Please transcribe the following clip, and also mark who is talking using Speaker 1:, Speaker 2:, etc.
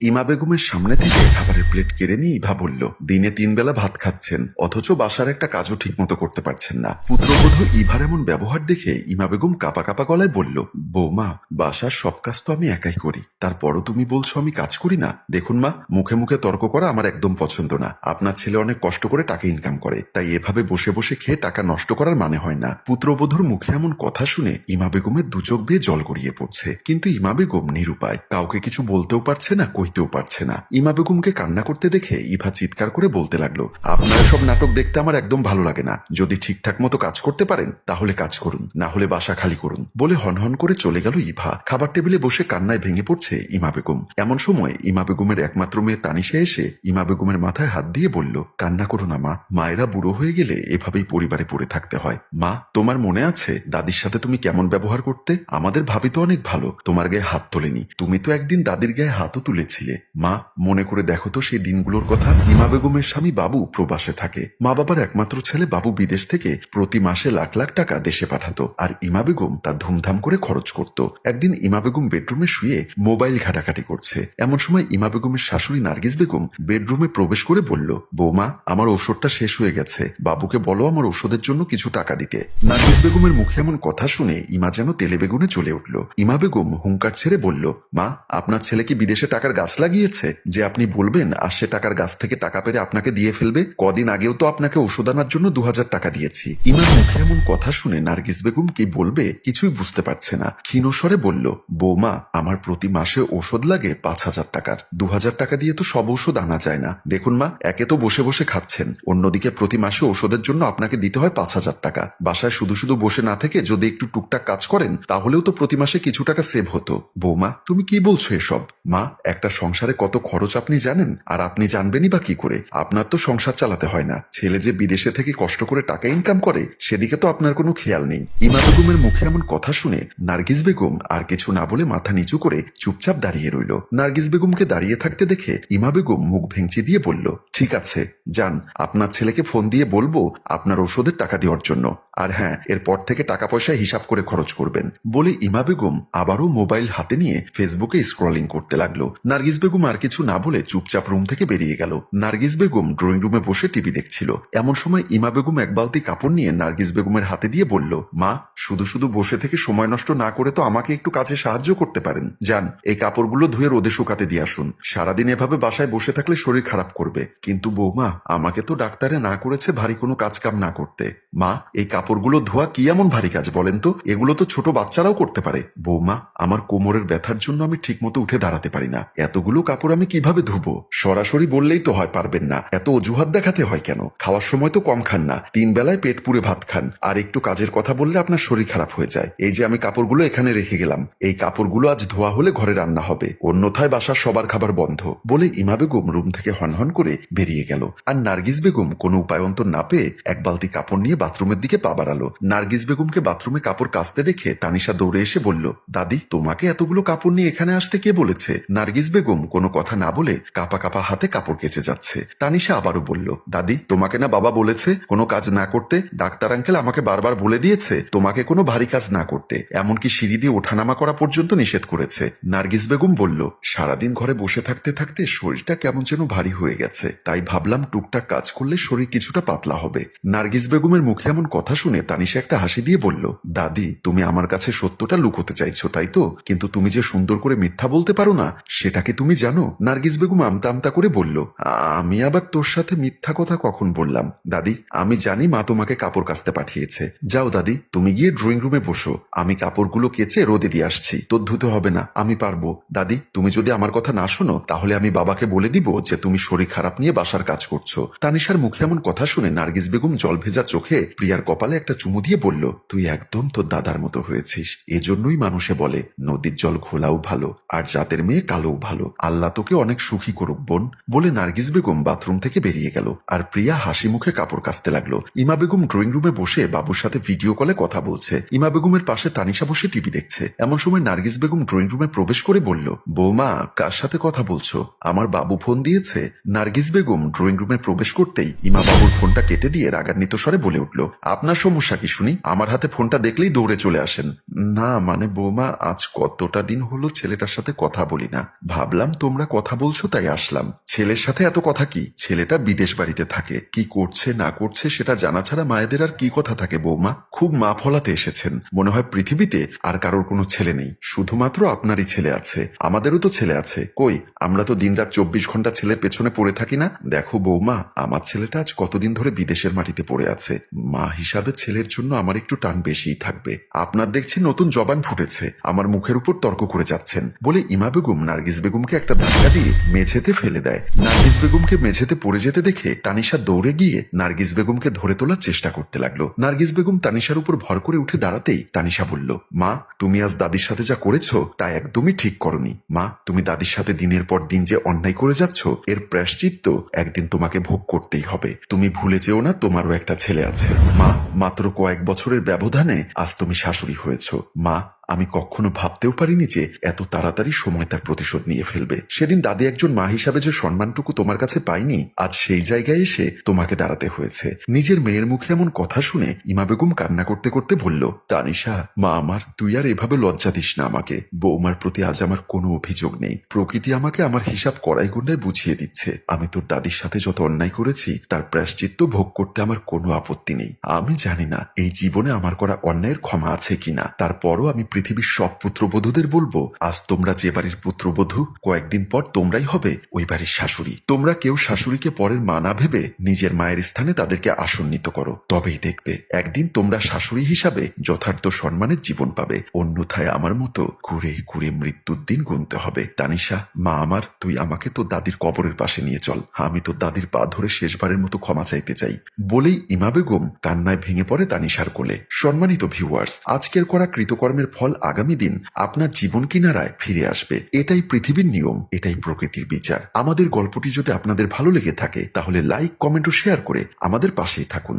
Speaker 1: ইমা বেগমের সামনে থেকে খাবারের প্লেট কেড়ে নিয়ে ইভা বলল, দিনে তিন বেলা ভাত খাচ্ছেন, অথচ বাসার একটা কাজও ঠিকমতো করতে পারছেন না। পুত্রবধূ ইভার এমন ব্যবহার দেখে ইমা বেগম কাপা কাপা গলায় বলল, বৌমা, বাসার সব কাজ তো আমি একাই করি, তারপরও তুমি বলছো আমি কাজ করি না। দেখুন মা, মুখে মুখে তর্ক করা আমার একদম পছন্দ না। আপনার ছেলে অনেক কষ্ট করে টাকা ইনকাম করে, তাই এভাবে বসে বসে খেয়ে টাকা নষ্ট করার মানে হয় না। পুত্রবধূর মুখে এমন কথা শুনে ইমা বেগমের দু চোখ দিয়ে জল গড়িয়ে পড়ছে। কিন্তু ইমা বেগম নিরুপায়, কাউকে কিছু বলতেও পারছে না কইতেও পারছে না। ইমা বেগমকে কান্না করতে দেখে ইভা চিৎকার করে বলতে লাগল, আপনার সব নাটক দেখতে আমার একদম ভালো লাগে না। যদি ঠিকঠাক মতো কাজ করতে পারেন, তাহলে কাজ করুন, না হলে বাসা খালি করুন। বলে হনহন করে চলে গেল ইভা। খাবার টেবিলে বসে কান্নায় ভেঙে পড়ছে ইমা বেগম। এমন সময় ইমা বেগমের একমাত্র মেয়ে তানিশা এসে ইমা বেগমের মাথায় হাত দিয়ে বলল, কান্না করো না মা, মায়েরা বুড়ো হয়ে গেলে এভাবেই পরিবারে পড়ে থাকতে হয়। মা, তোমার মনে আছে দাদির সাথে তুমি কেমন ব্যবহার করতে? আমাদের ভাবি তো অনেক ভালো, তোমার গায়ে হাত তোলেনি। তুমি তো একদিন দাদির গায়ে হাতও তুলেছিলে মা, মনে করে দেখো তো সেই দিনগুলোর কথা। ইমা বেগমের স্বামী বাবু প্রবাসে থাকে। মা বাবার একমাত্র ছেলে বাবু বিদেশ থেকে প্রতি মাসে লাখ লাখ টাকা দেশে পাঠাতো। আর ইমা বেগম তা ধুমধাম করে খরচ করত। একদিন ইমা বেগম বেডরুমে শুয়ে মোবাইল ঘাটাঘাটি করছে। এমন সময় ইমা বেগমের শাশুড়ি নার্গিস বেগম বেডরুমে প্রবেশ করে বলল, বৌমা, আমার ওষুধটা শেষ হয়ে গেছে। বাবুকে বলো আমার ওষুধের জন্য কিছু টাকা দিতে। নার্গিস বেগমের মুখে এমন কথা শুনে ইমা যেন তেলে বেগুনে চলে উঠল। ইমা বেগম হুঙ্কার ছেড়ে বলল, মা, আপনার ছেলে কি বিদেশে টাকার গাছ লাগিয়েছে যে আপনি বলবেন, আর সে টাকার গাছ থেকে টাকা পেরে আপনাকে দিয়ে ফেলবে? কদিন আগেও তো আপনাকে ওষুধ আনার জন্য দু হাজার টাকা দিয়েছি। ইমার মুখে এমন কথা শুনে নার্গিস বেগম কি বলবে কিছুই বুঝতে পারছে না। ক্ষীণস্বরে বলল, বৌমা, আমার প্রতি মাসে ওষুধ লাগে পাঁচ হাজার টাকার। দু হাজার টাকা দিয়ে তো সব ওষুধ আনা যায় না। দেখুন মা, একে তো বসে বসে খাচ্ছেন। অন্যদিকে প্রতি মাসে ওষুধের জন্য আপনাকে দিতে হয় পাঁচ হাজার টাকা। বাসায় শুধু শুধু বসে না থেকে যদি একটু টুকটাক কাজ করেন, তাহলেও তো প্রতি মাসে কিছু টাকা সেভ হতো। বৌমা, তুমি কি বলছো এসব? মা, একটা সংসারে কত খরচ আপনি জানেন? আর আপনি জানবেনই বা কি করে? আপনার তো সংসার চালাতে হয় না। ছেলে যে বিদেশে থেকে কষ্ট করে টাকা ইনকাম করে, সেদিকে তো আপনার কোনো খেয়াল নেই। ইমা বেগমের মুখে এমন কথা শুনে নার্গিস বেগম আর কিছু না বলে মাথা নিচু করে চুপচাপ দাঁড়িয়ে রইল। নার্গিস বেগমকে দাঁড়িয়ে থাকতে দেখে ইমা বেগম মুখ ভেঙচি দিয়ে বলল, ঠিক আছে, যান। আপনার ছেলেকে ফোন দিয়ে বলব আপনার ওষুধের টাকা দেওয়ার জন্য। আর হ্যাঁ এরপর থেকে টাকা পয়সা হিসাব করে খরচ করবেন। বলে ইমা বেগম আবারও মোবাইল হাতে নিয়ে ফেসবুকে স্ক্রলিং করতে লাগল। নার্গিস বেগম আর কিছু না বলে চুপচাপ রুম থেকে বেরিয়ে গেল। নার্গিস বেগম ড্রয়িং রুমে বসে টিভি দেখছিল। এমন সময় ইমা বেগম এক বালতি কাপড় নিয়ে নার্গিস বেগমের হাতে দিয়ে বলল, মা, শুধু শুধু বসে থেকে সময় নষ্ট না করে তো আমাকে একটু কাজে সাহায্য করতে পারেন। যান, এই কাপড়গুলো ধুয়ে রোদে শুকাতে দিয়ে আসুন। সারাদিন এভাবে বাসায় বসে থাকলে শরীর খারাপ করবে। কিন্তু বৌমা, আমাকে তো ডাক্তারে না করেছে ভারী কোনো কাজ কাম না করতে। মা, এই কাপড়গুলো ধোয়া কি এমন ভারী কাজ বলেন তো? এগুলো তো ছোট বাচ্চারাও করতে পারে। বৌমা, আমার কোমরের ব্যথার জন্য আমি ঠিকমতো উঠে দাঁড়াতে পারি না। এতগুলো কাপড় আমি কীভাবে ধুবো? সরাসরি বললেই তো হয় পারবেন না। এত অজুহাত দেখাতে হয় কেন? খাওয়ার সময় তো কম খান না। তিন বেলায় পেট পুরে ভাত খান। আর একটু কাজের কথা বললে আপনার শরীর খারাপ হয়ে যায়। এই যে আমি কাপড়গুলো এখানে রেখে গেলাম। এই কাপড়গুলো আজ ধোয়া হলে ঘরে রান্না হবে। অন্যথায় বাসার সবার খাবার বন্ধ। বলে ইমা বেগম রুম থেকে হনহন করে বেরিয়ে গেল। আর নার্গিস বেগম কোনো উপায়ন্তর না পেয়ে এক বালতি কাপড় নিয়ে বাথরুমের দিকে পা বাড়ালো। নার্গিস বেগমকে বাথরুমে কাপড় কাচতে দেখে তানিশা দৌড়ে এসে বলল, দাদি, তোমাকে এতগুলো কাপড় নিয়ে এখানে আসতে কে বলেছে? নার্গিস বেগম কোনো কথা না বলে কাপা কাপা হাতে কাপড় কেচে যাচ্ছে। তানিশা আবারও বলল, দাদি, তোমাকে না বাবা বলেছে কোনো কাজ না করতে? ডাক্তার আঙ্কেল আমাকে বারবার বলে দিয়েছে তোমাকে কোনো ভারী কাজ না করতে। এমনকি সিঁড়ি দিয়ে ওঠানামা করা পর্যন্ত নিষেধ করেছে। নার্গিস বেগম বলল, সারাদিন ঘরে বসে থাকতে থাকতে শরীরটা কেমন যেন ভারী হয়ে গেছে। তাই ভাবলাম টুকটাক কাজ করলে শরীর কিছুটা পাতলা হবে। নার্গিস বেগমের মুখে এমন কথা শুনে তানিশা একটা হাসি দিয়ে বলল, দাদি, তুমি আমার কাছে সত্যটা লুকোতে চাইছো, তাই তো? কিন্তু তুমি যে সুন্দর করে মিথ্যা বলতে পারো না, সেটা কি তুমি জানো? নার্গিস বেগম আমতা আমতা করে বলল আমি আবার তোর সাথে মিথ্যা কথা কখন বললাম? দাদি, আমি জানি মা তোমাকে কাপড় কাচতে পাঠিয়েছে। যাও দাদি, তুমি গিয়ে ড্রয়িং রুমে বসো। আমি কাপড়গুলো কেচে রোদে দিয়ে আসছি। তোর ধুতে হবে না, আমি পারব। দাদি, তুমি যদি আমার কথা না শোনো, তাহলে আমি বাবাকে বলে দিব যে তুমি শরীর খারাপ নিয়ে বাসার কাজ করছ। তানিশার মুখে এমন কথা শুনে নার্গিস বেগম জল ভেজা চোখে প্রিয়ার কপালে একটা চুমু দিয়ে বলল, তুই একদম তোর দাদার মতো হয়েছিস। এজন্যই মানুষে বলে, নদীর জল ঘোলাও ভালো, আর জাতের মেয়ে কালোও ভালো। আল্লাহ তোকে অনেক সুখী করুক, বোন। বলে নার্গিস বেগম বাথরুম থেকে বেরিয়ে গেল, আর প্রিয়া হাসি মুখে কাপড় কাচতে লাগল। ইমা বেগম ড্রয়িং রুমে বসে বাবুর সাথে ভিডিও কলে কথা বলছে। ইমা বেগমের পাশে তানিশা বসে টিভি দেখছে। এমন সময় নার্গিস বেগম ড্রয়িং রুমে প্রবেশ করে বলল, বৌমা, কার সাথে কথা বলছো? আমার বাবু ফোন দিয়েছে। নার্গিস বেগম ড্রয়িং রুমে প্রবেশ করতেই ইমা বাবুর ফোনটা কেটে দিয়ে রাগান্বিত স্বরে বলে উঠল, আপনার সমস্যা কি শুনি? আমার হাতে ফোনটা দেখলেই দৌড়ে চলে আসেন। না মানে বৌমা, আজ কতটা দিন হলো ছেলেটার সাথে কথা বলি না। ভাবলাম তোমরা কথা বলছো তাই আসলাম। ছেলের সাথে এত কথা কি? ছেলেটা বিদেশ বাড়িতে থাকে। কি করছে, না করছে সেটা জানা ছাড়া মায়েদের আর কি কথা থাকে বৌমা? খুব মা ফলাতে এসেছেন। মনে হয় পৃথিবীতে আর কারোর কোনো ছেলে নেই। শুধুমাত্র আপনারই ছেলে আছে। আমাদেরও তো ছেলে আছে। কই, আমরা তো দিনরাত চব্বিশ ঘণ্টা ছেলের পেছনে পড়ে থাকি না? দেখো বৌমা, আমার ছেলেটা আজ কতদিন ধরে বিদেশের মাটিতে পড়ে আছে। মা হিসাবে ছেলের জন্য আমার একটু টান বেশিই থাকবে। আপনার দেখছি নতুন জবান ফুটেছে। আমার মুখের উপর তর্ক করে যাচ্ছেন। বলে ইমা বেগম নার্গিস বেগমকে একটা ধাক্কা দিয়ে মেঝেতে ফেলে দেয়। নার্গিস বেগমকে মেঝেতে পড়ে যেতে দেখে তানিশা দৌড়ে গিয়ে নার্গিস বেগমকে ধরে তোলার চেষ্টা করতে লাগল। নার্গিস বেগম তানিশার উপর ভর করে উঠে দাঁড়াতেই তানিশা বলল, মা, তুমি আজ দাদির সাথে যা করেছ তা একদমই ঠিক করনি। মা, তুমি দাদির সাথে দিনের পর দিন যে অন্যায় করে যাচ্ছ, এর প্রায়শ্চিত্ত একদিন তোমাকে ভোগ করতেই হবে। তুমি ভুলে যেও না তোমারও একটা ছেলে আছে। মা মাত্র কয়েক বছরের ব্যবধানে আজ তুমি শাশুড়ি হয়েছ। মা আমি কখনো ভাবতেও পারিনি যে এত তাড়াতাড়ি সময় তার প্রতিশোধ নিয়ে ফেলবে। সেদিন দাদি একজন মা হিসাবে যে সম্মানটুকু তোমার কাছে পাইনি, আজ সেই জায়গায় এসে তোমাকে দাঁড়াতে হয়েছে। নিজের মেয়ের মুখে এমন কথা শুনে ইমা বেগম কান্না করতে করতে বলল, তানিশা, মা আমার, তুই আর এভাবে লজ্জা দিস না আমাকে। বৌমার প্রতি আজ আমার কোনো অভিযোগ নেই। প্রকৃতি আমাকে আমার হিসাব কড়াই গুন্ডায় বুঝিয়ে দিচ্ছে। আমি তোর দাদির সাথে যত অন্যায় করেছি, তার প্রায়শ্চিত্ত ভোগ করতে আমার কোনো আপত্তি নেই। আমি জানি না এই জীবনে আমার করা অন্যায়ের ক্ষমা আছে কিনা। তারপরও আমি পৃথিবীর সব পুত্রবধূদের বলব, আজ তোমরা যে বাড়ির পুত্রবধূ, কয়েকদিন পর তোমরাই হবে ওই বাড়ির শাশুড়ি। তোমরা কেউ শাশুড়িকে পরের মা না ভেবে নিজের মায়ের স্থানে তাদেরকে আসন্নিত করো। তবেই দেখবে, একদিন তোমরা শাশুড়ি হিসাবে যথার্থ সম্মানের জীবন পাবে। অন্যথায় আমার মতো ঘুরে ঘুরে মৃত্যুর দিন গুনতে হবে। তানিশা, মা আমার, তুই আমাকে তো দাদির কবরের পাশে নিয়ে চল। আমি তো দাদির পা ধরে শেষবারের মতো ক্ষমা চাইতে চাই। বলেই ইমা বেগম কান্নায় ভেঙে পড়ে তানিশার কোলে। সম্মানিত ভিউয়ার্স আজকের করা কৃতকর্মের ফল আগামী দিন আপনার জীবন কিনারায় ফিরে আসবে। এটাই পৃথিবীর নিয়ম, এটাই প্রকৃতির বিচার। আমাদের গল্পটি যদি আপনাদের ভালো লেগে থাকে, তাহলে লাইক কমেন্ট ও শেয়ার করে আমাদের পাশেই থাকুন।